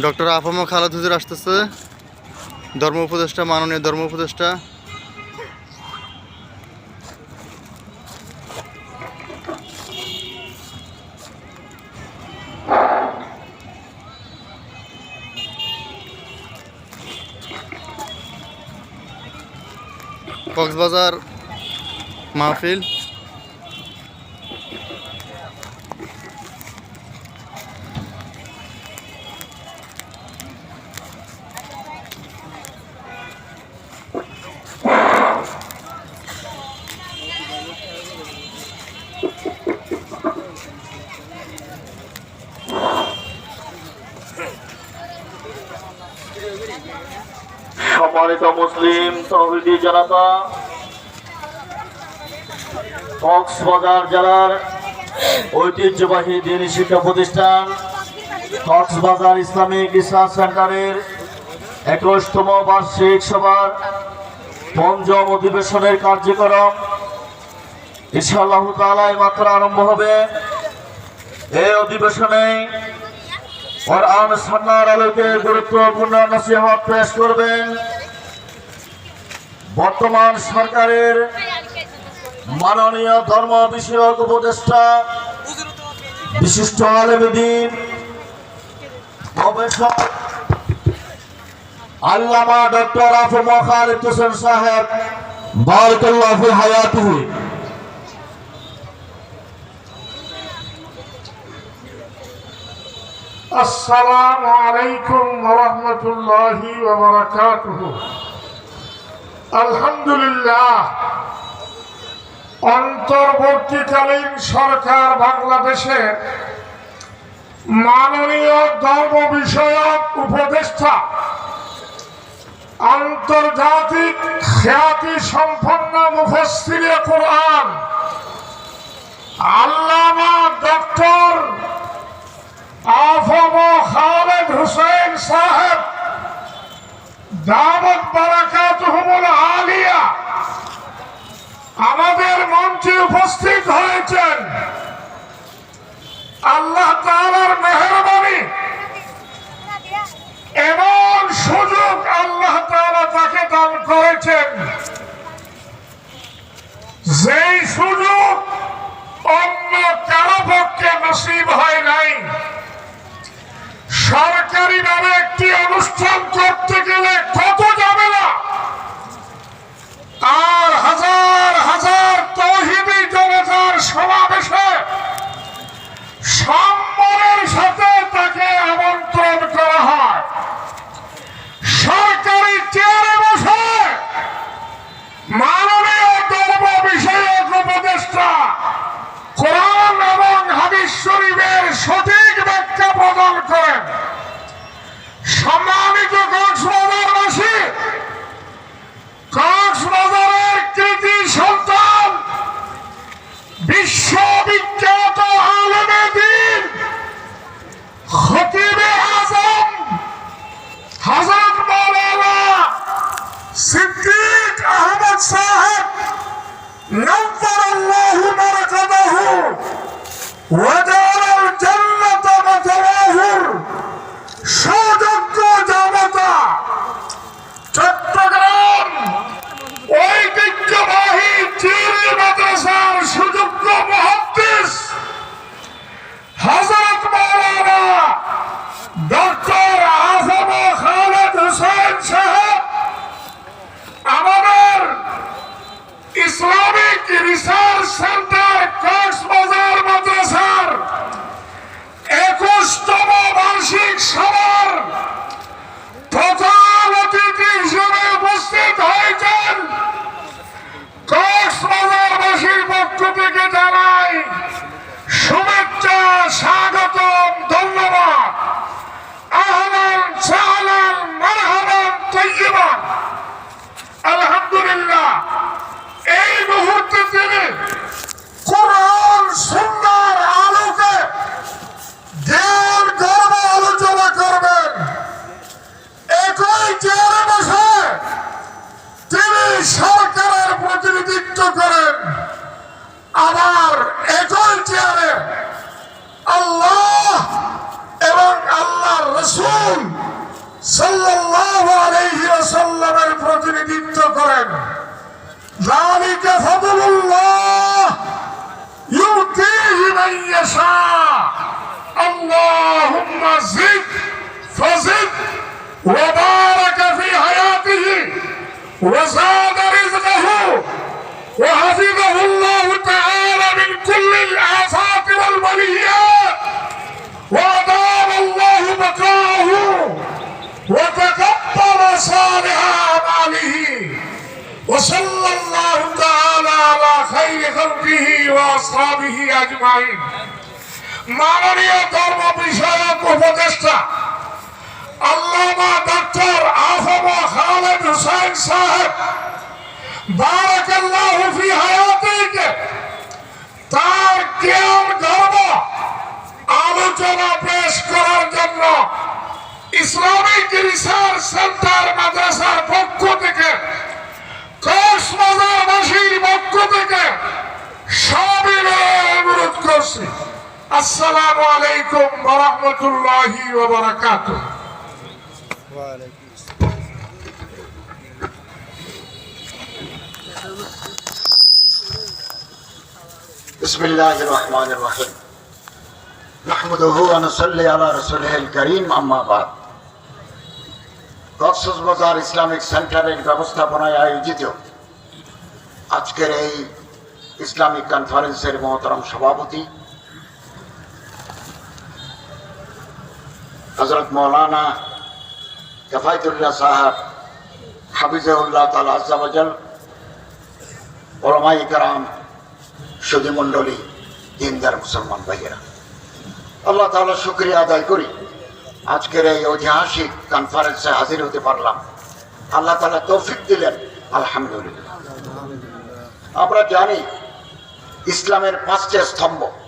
Doctor আফম খালাদ হুজুর আসতেছে। ধর্ম উপদেষ্টা মাননীয় ধর্ম উপদেষ্টা। কক্সবাজার মাহফিল। সম্মানিত মুসলিম তহবিদি জনতা, কক্সবাজার জেলার ঐতিহ্যবাহী দিনী শিক্ষা প্রতিষ্ঠান কক্সবাজার ইসলামিক রিসার্চ সেন্টারের একুশতম বার্ষিক সভার পঞ্চম অধিবেশনের কার্যক্রম ইনশাআল্লাহ তাআলা মাত্র আরম্ভ হবে। এই অধিবেশনে কোরআন সন্ন্যার আলোকে গুরুত্বপূর্ণ নসিহত পেশ করবেন। বর্তমান সরকারের মাননীয় ধর্ম বিষয়ক উপদেষ্টা, বিশিষ্ট আলমদিন আল্লামা ডক্টর আফ মখালিদ হোসেন সাহেব, বারকুল্লাহ হায়াত। আসসালামু আলাইকুম রহমতুল্লাহ রাহমাতুল্লাহি আলহামদুলিল্লাহ। অন্তর্বর্তীকালীন সরকার বাংলাদেশে মাননীয় ধর্ম বিষয়ক উপদেষ্টা, আন্তর্জাতিক খ্যাতি সম্পন্ন মুখস্থিরে কোরআন, আল্লামা ডক্টর আফম খালেদ হুসেন সাহেব দামত বারাকাতুহুমুল আলিয়া। আমাদের মঞ্চে উপস্থিত হয়েছেন আল্লাহ তাআলার মেহরবানি। এমন সুযোগ আল্লাহ তাআলা তাকে দান করেছেন যেই সুযোগ অন্য কারও পক্ষে নসিব হয় নাই। একটি অনুষ্ঠান করতে গেলে কত যাবে না? আর হাজার হাজার তহিদি জনতার সমাবেশে সম্মানের সাথে تشاء اللهم زد فزد وبارك في حياته وزاد رزقه وحفظه الله تعالى من كل الآفات والبليات وأدام الله بقاءه وتقبل صالح أعماله وصلى الله تعالى على خير خلقه وأصحابه أجمعين. মাননীয় ধর্ম বিষয়ক উপদেষ্টা, আল্লামা ডক্টর আফমা খালেদ হুসাইন সাহেব, বারাকাল্লাহু ফি হায়াতিক, তার জ্ঞান গর্ব, আলোচনা পেশ করার জন্য ইসলামিক রিসার্চ সেন্টার মাদ্রাসার পক্ষ থেকে, কক্সবাজারবাসীর পক্ষ থেকে সবিনয় অনুরোধ করছি। আসসালামু আলাইকুম ওয়া রাহমাতুল্লাহি ওয়া বারাকাতুহু بسم الله الرحمن الرحيم نحمده ونصلي على رسوله الكريم أما بعد কক্সবাজার ইসলামিক সেন্টারের ব্যবস্থাপনায় আয়োজিত আজকের এই ইসলামিক কনফারেন্সের মহতরম সভাপতি হজরত মৌলানা কফায়তুল্লাহ সাহাব হাফিজউল্লাহ তালা আজাল ওলামাই কারাম সুধী মণ্ডলী, দিনদার মুসলমান ভাইয়েরা। আল্লাহ তালা শুক্রিয়া আদায় করি। আজকের এই ঐতিহাসিক কনফারেন্সে হাজির হতে পারলাম। আল্লাহ তালা তৌফিক দিলেন। আলহামদুলিল্লাহ। আমরা জানি ইসলামের পাঁচটি স্তম্ভ।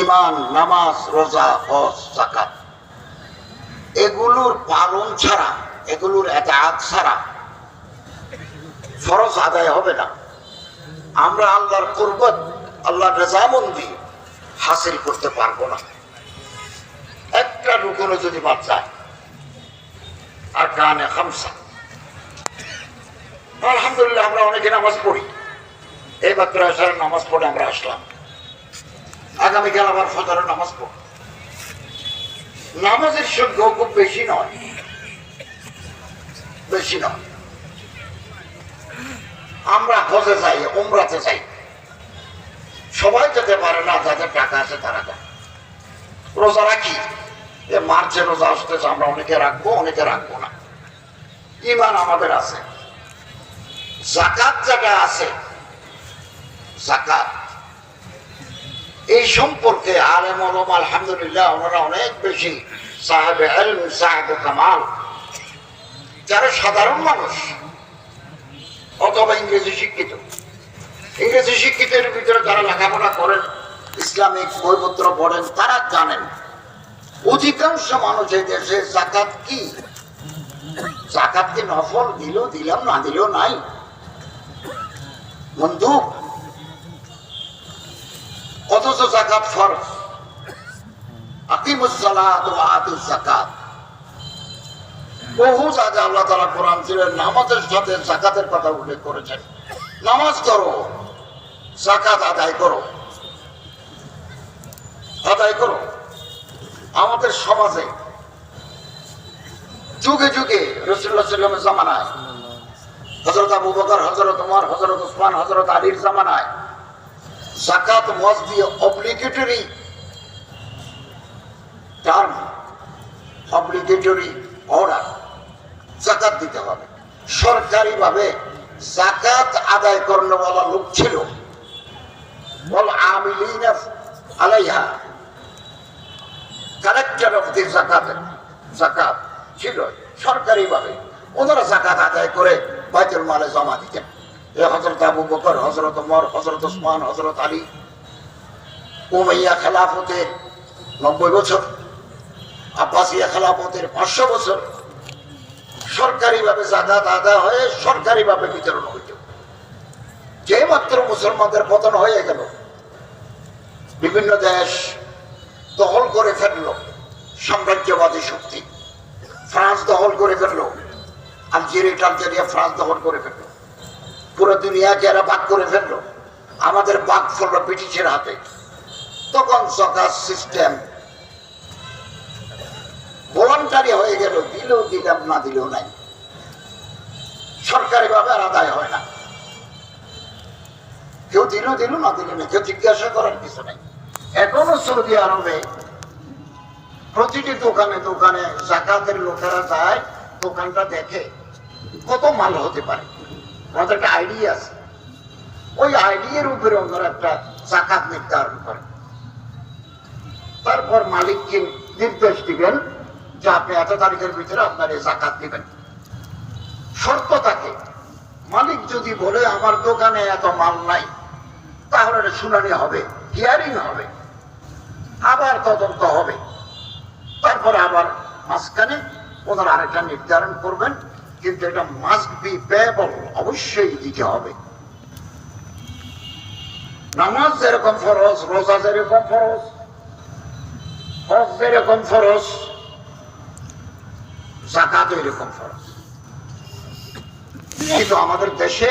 ইমান নামাজ, রোজা, হজ জাকাত এগুলোর পালন ছাড়া, এগুলোর এত ছাড়া ফরজ আদায় হবে না। আমরা আল্লাহর কুরবত আল্লাহর রেজামন্দি হাসিল করতে পারব না। একটা রুকনো যদি বাদ যায়, আর কানে খামসা। আলহামদুলিল্লাহ, আমরা অনেকে নামাজ পড়ি। এই মাত্র নামাজ পড়ে আমরা আসলাম। আগামীকাল আবার ফজরের নামাজ পড়ব। নামাজের সংখ্যা খুব বেশি নয়। বেশি নয়। আমরা হজে যাই, উমরাতে যাই। সবাই যেতে পারে না, যাদের টাকা আছে তারা যায় রোজা রাখি? এ মার্চে রোজা আসতেছে, আমরা অনেকে রাখব অনেকে রাখব না। ইমান আমাদের আছে। জাকাত যেটা আছে, জাকাত। এই সম্পর্কে আলেম আলম আলহামদুলিল্লাহ, ওনারা অনেক বেশি সাহেব সাহেব কামাল। যারা সাধারণ মানুষ, অথবা ইংরেজি শিক্ষিত। ইংরেজি শিক্ষিতের ভিতরে যারা লেখাপড়া করেন, ইসলামিক বইপত্র পড়েন, তারা জানেন, অধিকাংশ মানুষ এই দেশে জাকাত কি? জাকাত কি নফল? দিল, দিলাম, না দিলেও নাই। বন্ধু অথচ জাকাত ফরজ। বহু জায়গায় আল্লাহ তালা কোরআন নামাজের সাথে জাকাতের কথা উল্লেখ করেছেন। নামাজ করো, জাকাত আদায় করো। আদায় করো। আমাদের সমাজে যুগে যুগে রসুল্লাহ জামানায় হজরত আবু বকর হজরত উমর হজরত উসমান হজরত আলীর জামানায় জাকাত মজ দিয়ে অব্লিগেটরি টার্ম অব্লিগেটরি অর্ডার জাকাত দিতে হবে। সরকারি ভাবে জাকাত আদায় করানোওয়ালা লোক ছিল। বল আমিলিনা আলাইহা। কালেক্টর অফ দি জাকাত জাকাত ছিল সরকারি ভাবে ওনারা জাকাত আদায় করে বাইতুল মালে জমা দিতেন। হজরত আবু বকর হজরত হজরত ওসমান হজরত আলী, উমাইয়া খেলাফতের নব্বই বছর, আব্বাসিয়া খেলাফতের পাঁচশো বছর সরকারিভাবে আদায় হয়ে সরকারিভাবে বিতরণ হইত যে মাত্র মুসলমানদের পতন হয়ে গেল, বিভিন্ন দেশ দখল করে ফেলল সাম্রাজ্যবাদী শক্তি। ফ্রান্স দখল করে ফেলল, আলজেরিয়া, টালজেরিয়া, ফ্রান্স দখল করে ফেলল। পুরো দুনিয়াকে এরা বাদ করে ফেলল, আমাদের বাদ ফেলল ব্রিটিশের হাতে। তখন সকার সিস্টেম ভলান্টারি হয়ে গেল, দিলেও দিলাম, না দিলেও নাই। সরকারি ভাবে আর আদায় হয় না। কেউ দিল দিল, না দিল না কেউ জিজ্ঞাসা করার কিছু নেই। এখনও সৌদি আরবে প্রতিটি দোকানে দোকানে জাকাতের লোকেরা যায়, দোকানটা দেখে কত মাল হতে পারে। আমাদের একটা আইডিয়া আছে। ওই আইডিয়ার উপরে ওনারা একটা জাকাত নির্ধারণ করে তারপর মালিককে নির্দেশ দিবেন যে আপনি এত তারিখের ভিতরে আপনার এই জাকাত দিবেন। শর্ত থাকে, মালিক যদি বলে, আমার দোকানে এত মাল নাই, তাহলে শুনানি হবে হিয়ারিং হবে, আবার তদন্ত হবে। তারপরে আবার মাঝখানে ওনারা আরেকটা নির্ধারণ করবেন। কিন্তু এটা মাস্ট বি পেয়েবল অবশ্যই দিতে হবে। নামাজ যেরকম ফরজ, রোজা যেরকম ফরজ, হজ যেরকম ফরজ জাকাত এরকম ফরজ। কিন্তু আমাদের দেশে